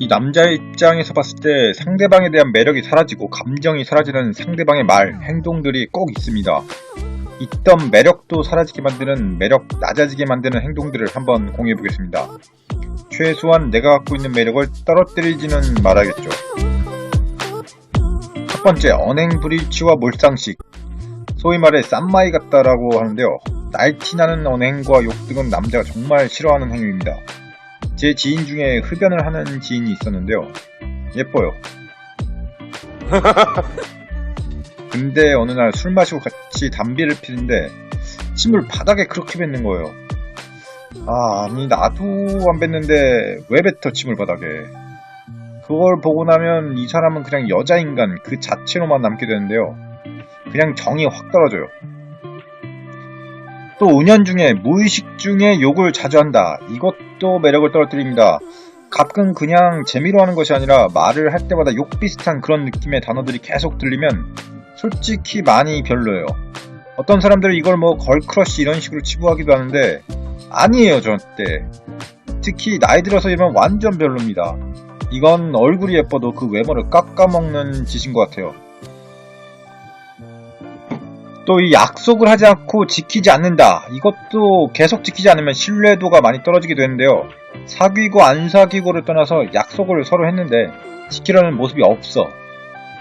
이 남자의 입장에서 봤을 때 상대방에 대한 매력이 사라지고 감정이 사라지는 상대방의 말, 행동들이 꼭 있습니다. 있던 매력도 사라지게 만드는 매력 낮아지게 만드는 행동들을 한번 공유해 보겠습니다. 최소한 내가 갖고 있는 매력을 떨어뜨리지는 말아야겠죠. 첫 번째, 언행 불일치와 몰상식. 소위 말해 쌈마이 같다라고 하는데요. 날티나는 언행과 욕 등은 남자가 정말 싫어하는 행위입니다. 제 지인 중에 흡연을 하는 지인이 있었는데요. 예뻐요. 근데 어느 날 술 마시고 같이 담배를 피는데 침을 바닥에 그렇게 뱉는 거예요. 아, 아니 나도 안 뱉는데 왜 뱉어 침을 바닥에. 그걸 보고 나면 이 사람은 그냥 여자 인간 그 자체로만 남게 되는데요. 그냥 정이 확 떨어져요. 또 은연중에 무의식 중에 욕을 자주 한다. 이것도 매력을 떨어뜨립니다. 가끔 그냥 재미로 하는 것이 아니라 말을 할 때마다 욕 비슷한 그런 느낌의 단어들이 계속 들리면 솔직히 많이 별로예요. 어떤 사람들은 이걸 뭐 걸크러쉬 이런 식으로 치부하기도 하는데 아니에요 저때. 특히 나이 들어서 이러면 완전 별로입니다. 이건 얼굴이 예뻐도 그 외모를 깎아먹는 짓인 것 같아요. 또 이 약속을 하지 않고 지키지 않는다. 이것도 계속 지키지 않으면 신뢰도가 많이 떨어지게 되는데요. 사귀고 안 사귀고를 떠나서 약속을 서로 했는데 지키려는 모습이 없어.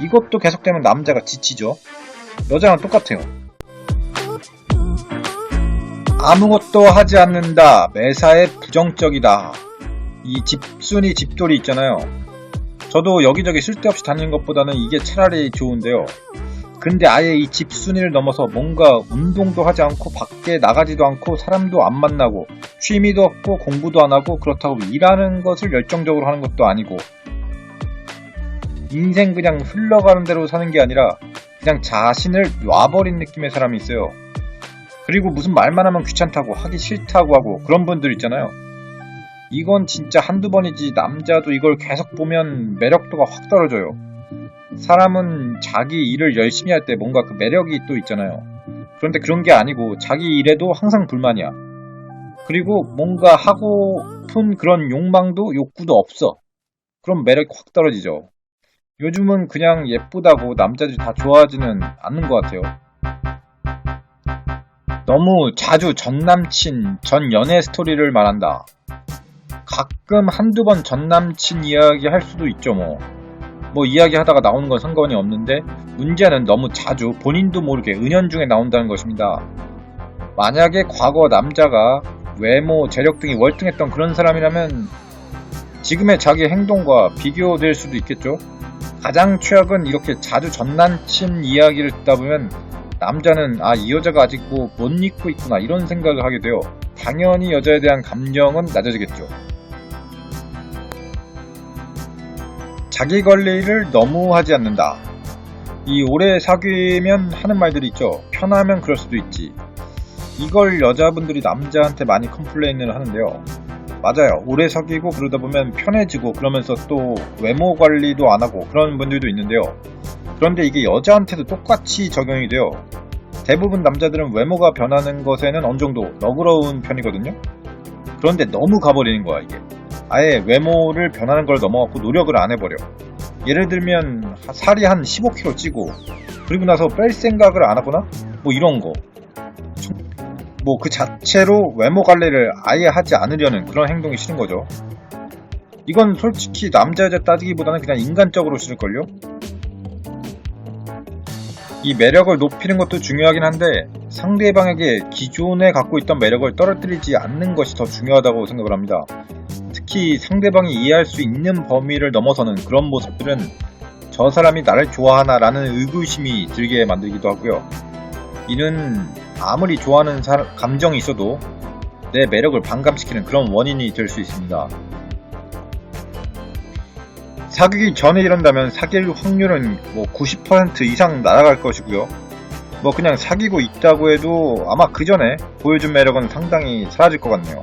이것도 계속되면 남자가 지치죠. 여자랑 똑같아요. 아무것도 하지 않는다. 매사에 부정적이다. 이 집순이 집돌이 있잖아요. 저도 여기저기 쓸데없이 다니는 것보다는 이게 차라리 좋은데요. 근데 아예 이 집순이를 넘어서 뭔가 운동도 하지 않고 밖에 나가지도 않고 사람도 안 만나고 취미도 없고 공부도 안 하고 그렇다고 일하는 것을 열정적으로 하는 것도 아니고 인생 그냥 흘러가는 대로 사는 게 아니라 그냥 자신을 놔버린 느낌의 사람이 있어요. 그리고 무슨 말만 하면 귀찮다고 하기 싫다고 하고 그런 분들 있잖아요. 이건 진짜 한두 번이지 남자도 이걸 계속 보면 매력도가 확 떨어져요. 사람은 자기 일을 열심히 할 때 뭔가 그 매력이 또 있잖아요. 그런데 그런 게 아니고 자기 일에도 항상 불만이야. 그리고 뭔가 하고픈 그런 욕망도 욕구도 없어. 그럼 매력이 확 떨어지죠. 요즘은 그냥 예쁘다고 남자들이 다 좋아하지는 않는 것 같아요. 너무 자주 전 남친, 전 연애 스토리를 말한다. 가끔 한두 번 전 남친 이야기 할 수도 있죠, 뭐. 뭐 이야기 하다가 나오는 건 상관이 없는데 문제는 너무 자주 본인도 모르게 은연중에 나온다는 것입니다. 만약에 과거 남자가 외모, 재력 등이 월등했던 그런 사람이라면 지금의 자기 행동과 비교될 수도 있겠죠. 가장 최악은 이렇게 자주 전남친 이야기를 듣다 보면 남자는 아 이 여자가 아직 뭐 못 잊고 있구나 이런 생각을 하게 돼요. 당연히 여자에 대한 감정은 낮아지겠죠. 자기 관리를 너무 하지 않는다. 이 오래 사귀면 하는 말들이 있죠. 편하면 그럴 수도 있지. 이걸 여자분들이 남자한테 많이 컴플레인을 하는데요. 맞아요. 오래 사귀고 그러다 보면 편해지고 그러면서 또 외모 관리도 안 하고 그런 분들도 있는데요. 그런데 이게 여자한테도 똑같이 적용이 돼요. 대부분 남자들은 외모가 변하는 것에는 어느 정도 너그러운 편이거든요. 그런데 너무 가버리는 거야, 이게. 아예 외모를 변하는 걸 넘어갖고 노력을 안 해버려. 예를 들면 살이 한 15kg 찌고 그리고 나서 뺄 생각을 안 하거나 뭐 이런 거. 뭐 그 자체로 외모 관리를 아예 하지 않으려는 그런 행동이 싫은 거죠. 이건 솔직히 남자 여자 따지기보다는 그냥 인간적으로 싫을걸요? 이 매력을 높이는 것도 중요하긴 한데 상대방에게 기존에 갖고 있던 매력을 떨어뜨리지 않는 것이 더 중요하다고 생각을 합니다. 특히 상대방이 이해할 수 있는 범위를 넘어서는 그런 모습들은 저 사람이 나를 좋아하나라는 의구심이 들게 만들기도 하고요. 이는 아무리 좋아하는 사- 감정이 있어도 내 매력을 반감시키는 그런 원인이 될 수 있습니다. 사귀기 전에 이런다면 사귈 확률은 뭐 90% 이상 날아갈 것이고요. 뭐 그냥 사귀고 있다고 해도 아마 그 전에 보여준 매력은 상당히 사라질 것 같네요.